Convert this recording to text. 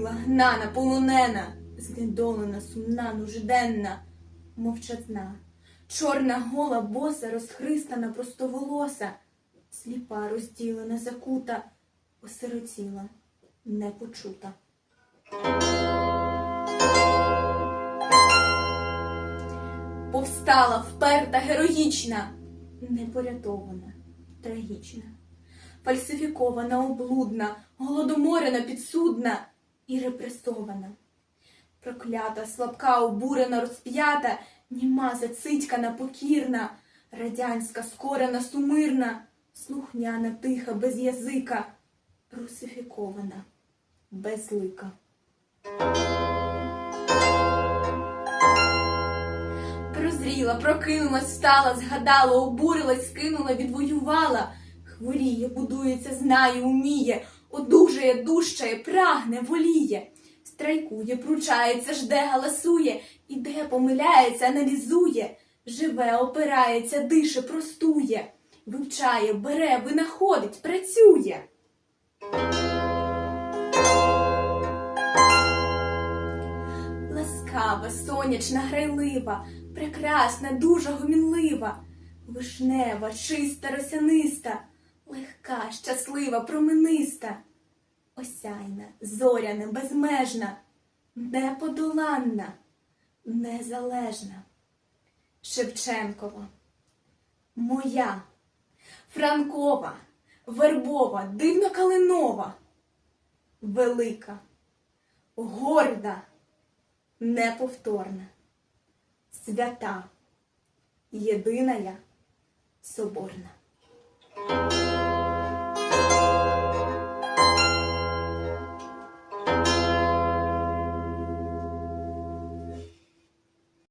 безсила, гнана, полонена, знедолена, сумна, нужденна, мовчазна, чорна гола боса, розхристана, простоволоса, сліпа, розділена, закута, осиротіла, непочута. Повстала вперта, героїчна, непорятована, трагічна, фальсифікована, облудна, голодоморена, підсудна і репресована. Проклята, слабка, обурена, розп'ята, німа, зацитькана, покірна, радянська, скорена, сумирна, слухняна, тиха, без язика, русифікована, безлика. Прозріла, прокинулась, встала, згадала, обурилась, скинула, відвоювала. Хворіє, будується, знає, уміє, одужає, дужчає, прагне, воліє. Страйкує, пручається, жде, галасує, іде, помиляється, аналізує, живе, опирається, дише, простує, вивчає, бере, винаходить, працює. Ласкава, сонячна, грайлива, прекрасна, дуже гомінлива, вишнева, чиста, росяниста, легка, щаслива, промениста, осяйна, зоряна, безмежна, неподоланна, незалежна. Шевченкова, моя, Франкова, Вербова, дивно калинова, велика, горда. Неповторна, свята, єдиная, соборна.